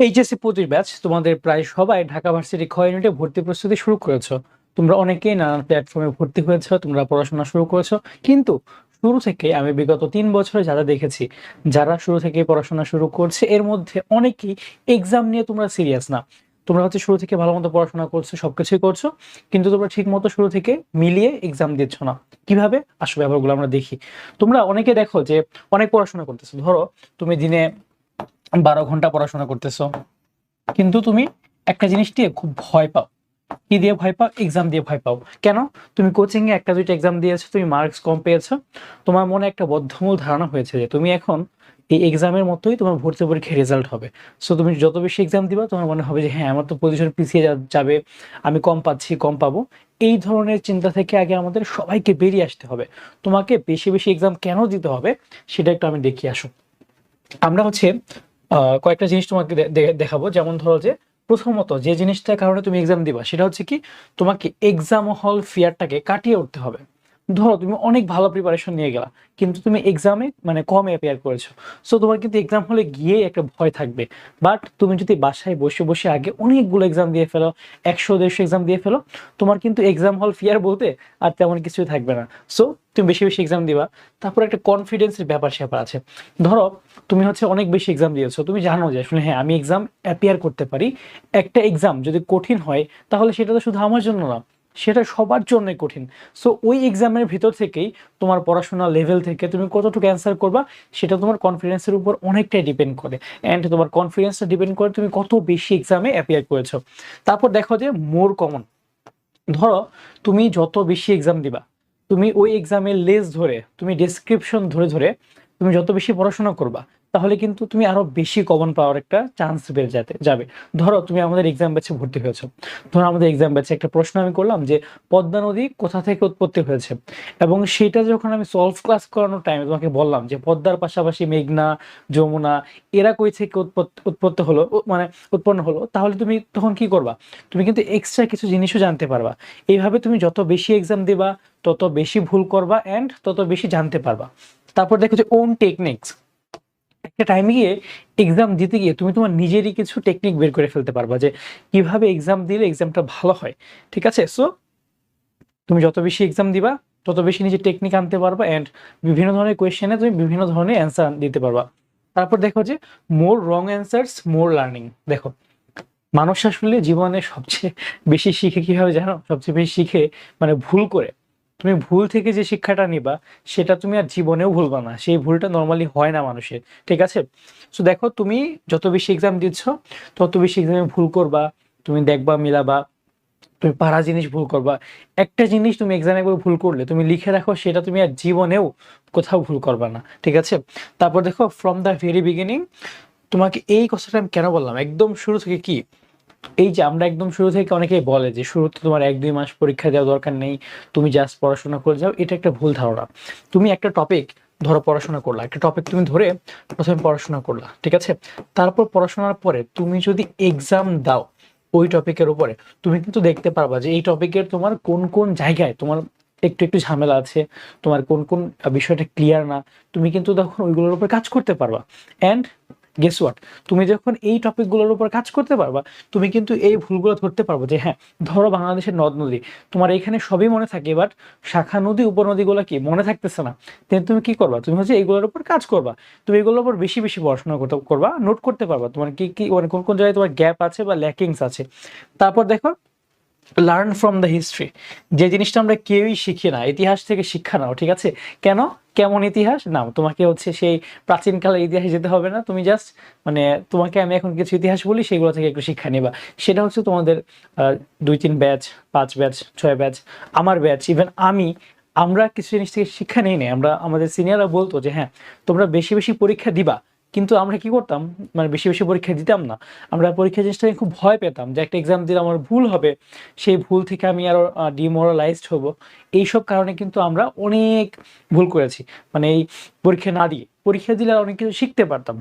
HSC পঁচিশ batch তোমাদের প্রায় সবাই ঢাকা ভার্সিটি খ ইউনিটে ভর্তি প্রস্তুতি শুরু করেছ। তোমরা অনেকেই নানান প্ল্যাটফর্মে ভর্তি হয়েছো, তোমরা পড়াশোনা শুরু করেছ। কিন্তু শুরু থেকে আমি বিগত তিন বছরে যারা দেখেছি, যারা শুরু থেকে পড়াশোনা শুরু করছে, এর মধ্যে অনেকেই এক্সাম নিয়ে তোমরা সিরিয়াস না। তোমরা হচ্ছে শুরু থেকে ভালো মতো পড়াশোনা করছ, সবকিছুই করছ, কিন্তু তোমরা ঠিক মতো শুরু থেকে মিলিয়ে এক্সাম দিচ্ছ না। কীভাবে? আসলে ব্যাপারগুলো আমরা দেখি। তোমরা অনেকে দেখো যে অনেক পড়াশোনা করতেছো। ধরো, তুমি দিনে বারো ঘণ্টা পড়াশোনা করতেছো। কিন্তু তুমি একটা জিনিস দিয়ে খুব ভয় পাও। কি দিয়ে ভয় পাও? এক্সাম দিয়ে ভয় পাও। কেন? তুমি কোচিং এ একটা দুইটা এক্সাম দিয়েছ, তুমি মার্কস কম পেয়েছ। তোমার মনে একটা বদ্ধমূল ধারণা হয়েছে যে তুমি এখন এই এক্সামের মতোই তোমার ভর্তি পরীক্ষার রেজাল্ট হবে। সো তুমি যত বেশি এক্সাম দিবা, তোমার মনে হবে যে হ্যাঁ আমার তো পজিশন পিছিয়ে যাবে। আমি কম পাচ্ছি, কম পাবো। এই ধরনের চিন্তা থেকে আগে আমাদের সবাইকে বেরিয়ে আসতে হবে। তোমাকে বেশি বেশি এক্সাম কেন দিতে হবে, সেটা একটু আমি দেখিয়ে আসো আমরা হচ্ছে কয়েকটা জিনিস তোমাকে দেখাবো। যেমন ধরো যে, প্রথমত যে জিনিসটার কারণে তুমি এক্সাম দিবা, সেটা হচ্ছে কি, তোমাকে এক্সাম হল ফিয়ারটাকে কাটিয়ে উঠতে হবে। ধরো তুমি অনেক ভালো প্রিপারেশন নিয়ে গেলা, কিন্তু তুমি এক্সামে মানে কম অ্যাপিয়ার করেছ। সো তোমার কিন্তু এক্সাম হলে গিয়ে একটা ভয় থাকবে। বাট তুমি যদি বাসায় বসে বসে আগে অনেকগুলো এক্সাম দিয়ে ফেলো, একশো, দেড়শো এক্সাম দিয়ে ফেলো, তোমার কিন্তু এক্সাম হল ফিয়ার বলতে আর তেমন কিছুই থাকবে না। সো তুমি বেশি বেশি এক্সাম দিবা। তারপর একটা কনফিডেন্সের ব্যাপার স্যাপার আছে। ধরো, তুমি হচ্ছে অনেক বেশি এক্সাম দিয়েছ, তুমি জানো যে আসলে হ্যাঁ আমি এক্সাম অ্যাপিয়ার করতে পারি। একটা এক্সাম যদি কঠিন হয়, তাহলে সেটা তো শুধু আমার জন্য না। সেটা সবার জন্যই কঠিন। সো ওই এক্সামের ভিতর থেকেই তোমার পড়াশোনা লেভেল থেকে তুমি কতটুকু অ্যান্সার করবা, সেটা তোমার কনফিডেন্সের উপর অনেকটাই ডিপেন্ড করে। অ্যান্ড তোমার কনফিডেন্সটা ডিপেন্ড করে তুমি কত বেশি এক্সামে অ্যাপিয়ার করেছ। তারপর দেখো যে মোর কমন ধরো, তুমি যত বেশি এক্সাম দিবা, তুমি ওই এক্সামের লেস ধরে, তুমি ডেসক্রিপশন ধরে ধরে, তুমি যত বেশি পড়াশোনা করবা তাহলে কিন্তু তুমি আরও বেশি কমন পাওয়ার একটা চান্স বেড়ে যেতে, যাবে। ধরো তুমি আমাদের এক্সাম ব্যাচে ভর্তি হয়েছো। ধরো আমাদের এক্সাম ব্যাচে একটা প্রশ্ন আমি করলাম যে, পদ্মা নদী কোথা থেকে উৎপত্তি হয়েছে? এবং সেটা যখন আমি সলভ ক্লাস করানোর টাইমে তোমাকে বললাম যে, পদ্মার পাশাপাশি মেঘনা, যমুনা, এরা কই থেকে উৎপত্তি হলো? মানে উৎপন্ন হলো? তাহলে তুমি তখন কি করবা? তুমি কিন্তু এক্সট্রা কিছু জিনিসও জানতে পারবা। এইভাবে তুমি যত বেশি এক্সাম দিবা, তত বেশি ভুল করবা অ্যান্ড তত বেশি জানতে পারবা। তারপর দেখো যে ওন টেকনিক্স একটা টাইমে গিয়ে এক্সাম দিতে গিয়ে তুমি তোমার নিজেরই কিছু টেকনিক বের করে ফেলতে পারবা যে কীভাবে এক্সাম দিলে এক্সামটা ভালো হয়, ঠিক আছে? সো তুমি যত বেশি এক্সাম দিবা, তত বেশি নিজের টেকনিক আনতে পারবা অ্যান্ড বিভিন্ন ধরনের কোয়েশ্চেনে তুমি বিভিন্ন ধরনের অ্যান্সার দিতে পারবা। তারপর দেখো যে মোর রং অ্যান্সার্স মোর লার্নিং দেখো, মানুষ আসলে জীবনে সবচেয়ে বেশি শিখে কীভাবে জানো? সবচেয়ে বেশি শিখে মানে ভুল করে। তুমি ভুল থেকে যে শিক্ষাটা নিবা, সেটা তুমি আর জীবনেও ভুলবা না। সেই ভুলটা নর্মালি হয় না মানুষের, ঠিক আছে? সো দেখো, তুমি যত বেশি এক্সাম দিচ্ছ, তত বেশি এক্সামে ভুল করবা, তুমি দেখবা, মিলাবা, তুমি পারা জিনিস ভুল করবা। একটা জিনিস তুমি এক্সামে একবার ভুল করলে, তুমি লিখে রাখো, সেটা তুমি আর জীবনেও কোথাও ভুল করবা না, ঠিক আছে? তারপর দেখো ফ্রম দ্য ভেরি বিগিনিং তোমাকে এই কথাটা আমি কেন বললাম? একদম শুরু থেকে কি? এই যে আমরা একদম শুরু থেকে অনেকেই বলে যে শুরুতে তোমার এক দুই মাস পরীক্ষা দেওয়া দরকার নেই, তুমি জাস্ট পড়াশোনা করে যাও, এটা একটা ভুল ধারণা। তুমি একটা টপিক ধরো পড়াশোনা করলা, একটা টপিক তুমি ধরে প্রথমে পড়াশোনা করলা, ঠিক আছে? তারপর পড়াশোনার পরে তুমি যদি এক্সাম দাও ওই টপিকের উপরে, তুমি কিন্তু দেখতে পারবা যে এই টপিকের তোমার কোন কোন জায়গায় তোমার একটু একটু ঝামেলা আছে, তোমার কোন কোন বিষয়টা ক্লিয়ার না, তুমি কিন্তু তখন ওইগুলোর উপর কাজ করতে পারবা। অ্যান্ড গেস হোয়াট তুমি যখন এই টপিকগুলোর উপর কাজ করতে পারবা, তুমি কিন্তু এই ভুলগুলো ধরতে পারব যে হ্যাঁ ধরো বাংলাদেশের নদ নদী, তোমার এখানে সবই মনে থাকে বাট শাখা নদী, উপনদীগুলো কি মনে থাকতেছে না? Then তুমি কি করবা? তুমি হচ্ছে এইগুলোর উপর কাজ করবা। তুমি এগুলোর উপর বেশি বেশি পড়াশোনা করতে, করবা নোট করতে পারবা তোমার কি কি মানে কোন কোন জায়গায় তোমার গ্যাপ আছে বা ল্যাকিংস আছে। তারপর দেখো লার্ন ফ্রম দ্য হিস্ট্রি যে জিনিসটা আমরা কেউই শিখি না, ইতিহাস থেকে শিক্ষা নাও, ঠিক আছে? কেন? কেমন ইতিহাস? না, তোমাকে হচ্ছে সেই প্রাচীনকালের ইতিহাসে যেতে হবে না। তুমি জাস্ট মানে তোমাকে আমি এখন কিছু ইতিহাস বলি, সেগুলো থেকে একটু শিক্ষা নেবা। সেটা হচ্ছে তোমাদের দুই, তিন ব্যাচ, পাঁচ ব্যাচ, ছয় ব্যাচ, আমার ব্যাচ ইভেন আমি, আমরা কিছু জিনিস থেকে শিক্ষা নেই নেই। আমরা, আমাদের সিনিয়ররা বলতো যে হ্যাঁ তোমরা বেশি বেশি পরীক্ষা দিবা। কিন্তু আমরা কি করতাম? মানে বেশি বেশি পরীক্ষা দিতাম না। আমরা পরীক্ষা জিনিসটা খুব ভয় পেতাম যে একটা এক্সাম দিলে আমার ভুল হবে, সেই ভুল থেকে আমি আরও ডিমোরালাইজড হব। এইসব কারণে কিন্তু আমরা অনেক ভুল করেছি। মানে এই পরীক্ষা না দিয়ে। পরীক্ষা দিলে অনেক কিছু শিখতে পারতাম।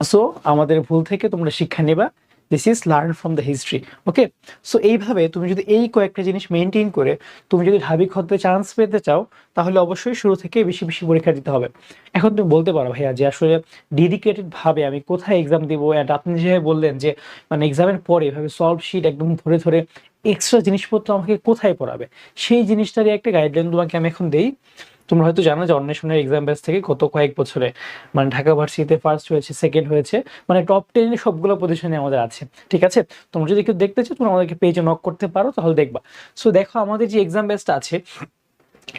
সো আমাদের ভুল থেকে তোমরা শিক্ষা নেবা। This is learn from the history okay so এইভাবে তুমি যদি এই কয়েকটা জিনিস মেনটেন করে তুমি যদি ঢাবি হতে চান্স পেতে চাও, তাহলে অবশ্যই শুরু থেকে বেশি বেশি পরীক্ষা দিতে হবে। এখন তুমি বলতে পারো ভাইয়া যে আসলে ডেডিকেটেড ভাবে আমি কোথায় এক্সাম দিব অ্যান্ড আপনি যেভাবে বললেন যে মানে এক্সামের পরে এভাবে সলভ শিট একদম ধরে ধরে এক্সট্রা জিনিসপত্র আমাকে কোথায় পড়াবে? সেই জিনিসটারই একটা গাইডলাইন তোমাকে আমি এখন দেই। তোমরা হয়তো জানো যে অন্বেষণের এক্সাম ব্যাচ থেকে গত কয়েক বছরে মানে ঢাকা ভার্সিটিতে ফার্স্ট হয়েছে সেকেন্ড হয়েছে মানে টপ টেনে সবগুলো পজিশনে আমাদের আছে, ঠিক আছে? তোমরা যদি কেউ দেখতে চাও, তোমরা আমাদেরকে পেজে নক করতে পারো, তাহলে দেখবা। সো দেখো, আমাদের যে এক্সাম ব্যাচটা আছে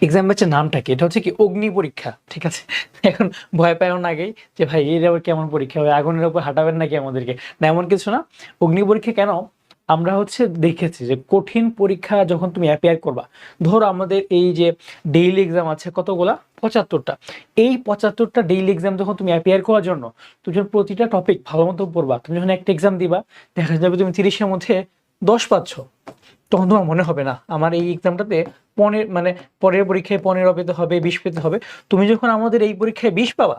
এক্সাম ব্যাচের নামটা কি? এটা হচ্ছে কি অগ্নি পরীক্ষা, ঠিক আছে? এখন ভয় পায় না আগেই যে ভাই, এর আবার কেমন পরীক্ষা হবে? আগুনের উপর হাঁটাবেন নাকি আমাদেরকে? না, এমন কিছু না। অগ্নি পরীক্ষা কেন? আমরা হচ্ছে দেখেছি যে কঠিন পরীক্ষা যখন তুমি অ্যাপিয়ার করবা, ধরো আমাদের এই যে ডেইলি এক্সাম আছে কতগুলা? পঁচাত্তরটা। এই পঁচাত্তরটা ডেইলি এক্সাম যখন তুমি অ্যাপিয়ার করার জন্য, তুমি যখন প্রতিটা টপিক ভালো মতো পড়বা, তুমি যখন একটা এক্সাম দিবা, দেখা যাবে তুমি তিরিশের মধ্যে দশ পাচ্ছ। তখন তোমার মনে হবে না, আমার এই এক্সামটাতে পনেরো মানে পরের পরীক্ষায় পনেরো পেতে হবে, বিশ পেতে হবে। তুমি যখন আমাদের এই পরীক্ষায় বিশ পাবা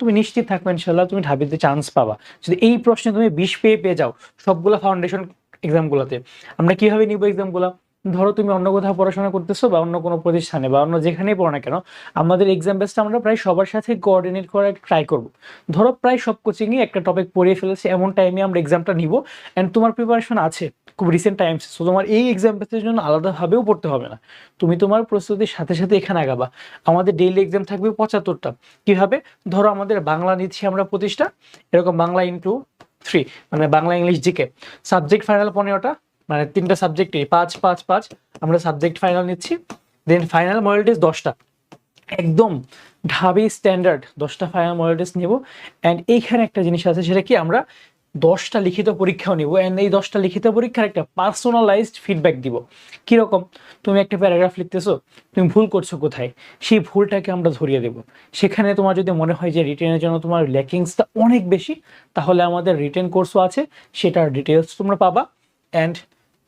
তুমি নিশ্চিত থাকবে ইনশাল্লাহ তুমি ঢাবিতে চান্স পাবা। যদি এই প্রশ্নে তুমি বিশ পেয়ে পেয়ে যাও, সবগুলো ফাউন্ডেশন এক্সামগুলোতে আমরা কীভাবে নিব এক্সামগুলো ধরো তুমি অন্য কোথাও পড়াশোনা করতেছো বা অন্য কোনো প্রতিষ্ঠানে বা অন্য যেখানেই পড়ো না কেন, আমাদের এক্সাম বেসটা আমরা প্রায় সবার সাথে কোঅর্ডিনেট করার ট্রাই করব। ধরো প্রায় সব কোচিংয়ে একটা টপিক পড়িয়ে ফেলেছে, এমন টাইমে আমরা এক্সামটা নিব অ্যান্ড তোমার প্রিপারেশন আছে, খুব রিসেন্ট টাইমস সো তোমার এই এক্সাম বেসের জন্য আলাদাভাবেও পড়তে হবে না। তুমি তোমার প্রস্তুতির সাথে সাথে এখানে আগাবা। আমাদের ডেইলি এক্সাম থাকবে পঁচাত্তরটা। কীভাবে? ধরো আমাদের বাংলা নিচ্ছি আমরা প্রতিষ্ঠা, এরকম বাংলা ইন্টু থ্রি মানে Bangla English GK subject final পনেরোটা মানে তিনটা সাবজেক্টই পাঁচ পাঁচ পাঁচ। আমরা সাবজেক্ট ফাইনাল নিচ্ছি। দেন ফাইনাল মডেল টেস্ট দশটা। একদম ঢাবি স্ট্যান্ডার্ড দশটা ফাইনাল মডেল টেস্ট নেব। অ্যান্ড এইখানে একটা জিনিস আছে, সেটা কি? আমরা দশটা লিখিত পরীক্ষাও নিব অ্যান্ড এই দশটা লিখিত পরীক্ষার একটা পার্সোনালাইজড ফিডব্যাক দিব। কীরকম? তুমি একটা প্যারাগ্রাফ লিখতেছো, তুমি ভুল করছ কোথায়? সেই ভুলটাকে আমরা ধরিয়ে দেব। সেখানে তোমার যদি মনে হয় যে রিটেনের জন্য তোমার ল্যাকিংসটা অনেক বেশি, তাহলে আমাদের রিটেন কোর্সও আছে, সেটার ডিটেলস তোমরা পাবা অ্যান্ড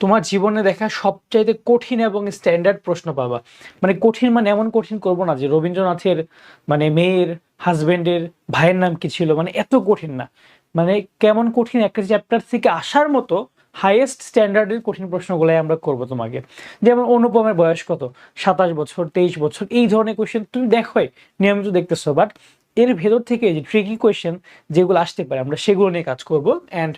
তোমার জীবনে দেখা সবচাইতে কঠিন এবং স্ট্যান্ডার্ড প্রশ্ন পাবা। মানে কঠিন মানে এমন কঠিন করব না যে রবীন্দ্রনাথের মানে মেয়ের হাজব্যান্ডের ভাইয়ের নাম কি ছিল? মানে এত কঠিন না। মানে কেমন কঠিন একটা চ্যাপ্টার থেকে আসার মতো হাইয়েস্ট স্ট্যান্ডার্ডের কঠিন প্রশ্নগুলাই আমরা করব তোমাকে। যেমন অনুপমের বয়স কত? সাতাশ বছর, তেইশ বছর, এই ধরনের কোয়েশ্চেন তুমি দেখোই, নিয়মিত দেখতেছো। বাট এর ভেতর থেকে যে ট্রিকি কোয়েশ্চেন যেগুলো আসতে পারে, আমরা সেগুলো নিয়ে কাজ করব। অ্যান্ড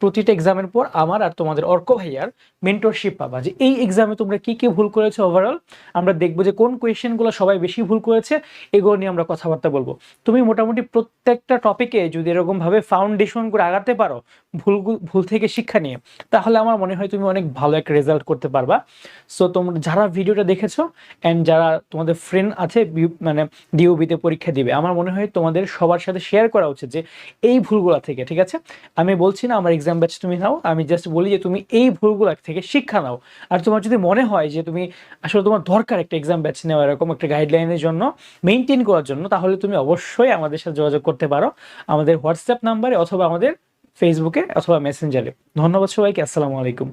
প্রতিটা এক্সামের পর আমার আর তোমাদের অর্ক ভাইয়ার মেন্টরশিপ পাবা। যে এই এক্সামে তোমরা কি কি ভুল করেছ ওভারঅল আমরা দেখব যে কোন কোয়েশ্চেনগুলো সবাই বেশি ভুল করেছে, এগুলো নিয়ে আমরা কথাবার্তা বলব। তুমি মোটামুটি প্রত্যেকটা টপিকে যদি এরকমভাবে ফাউন্ডেশন করে আগাতে পারো ভুল ভুল থেকে শিক্ষা নিয়ে, তাহলে আমার মনে হয় তুমি অনেক ভালো একটা রেজাল্ট করতে পারবা। সো তোমরা যারা ভিডিওটা দেখেছ অ্যান্ড যারা তোমাদের ফ্রেন্ড আছে মানে ডিওবিতে পরীক্ষা দিবে, আমার মনে হয় তোমাদের সবার সাথে শেয়ার করা উচিত যে এই ভুলগুলো থেকে, ঠিক আছে? আমি বলছি না আমার এক্সাম ব্যাচ তুমি নাও, আমি জাস্ট বলি যে তুমি এই ভুলগুলো থেকে শিক্ষা নাও। আর তোমার যদি মনে হয় যে তুমি আসলে তোমার দরকার একটা এক্সাম ব্যাচ নেওয়া, এরকম একটা গাইডলাইনের জন্য মেনটেন করার জন্য, তাহলে তুমি অবশ্যই আমাদের সাথে যোগাযোগ করতে পারো। আমাদের হোয়াটসঅ্যাপ নাম্বারে অথবা আমাদের ফেসবুকে অথবা মেসেঞ্জারে ধন্যবাদ সবাইকে, আসসালামু আলাইকুম।